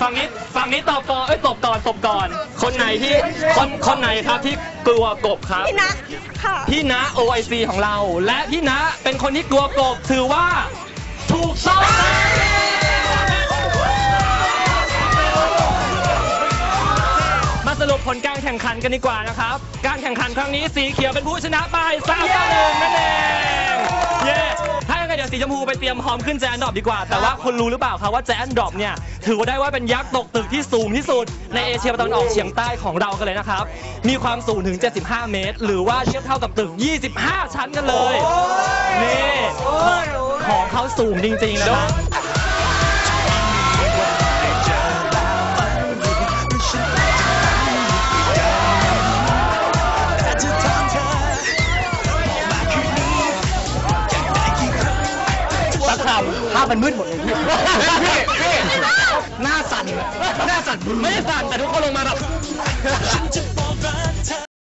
ฝั่งนี้ฝั่งนี้ตอบก่อนเอ้ยตบก่อนตบก่อน คนไหนที่คนคนไหนครับที่กลัวกบครับ พี่นะค่ะ พี่ณ OIC ของเรา และพี่ณเป็นคนที่กลัวกบถือว่า ถูกต้องมาสรุปผลการแข่งขันกันดีกว่านะครับ การแข่งขันครั้งนี้สีเขียวเป็นผู้ชนะไป3ต่อ1นั่นเอง สีชมพูไปเตรียมพร้อมขึ้นแจนดรอปดีกว่า แต่ว่าคุณรู้หรือเปล่าครับว่าแจนดรอปเนี่ยถือว่าได้ว่าเป็นยักษ์ตกตึกที่สูงที่สุด ในเอเชียตะวันออกเฉียงใต้ของเรากันเลยนะครับ มีความสูงถึง 75 เมตร หรือว่าเทียบเท่ากับตึก 25 ชั้นกันเลย นี่ของของเขาสูงจริงๆนะครับ ภาพมันมืดหมดเลยพี่พี่พี่หน้าสั่นหน้าสั่นไม่ได้สั่นแต่ทุกคนลงมาแบบ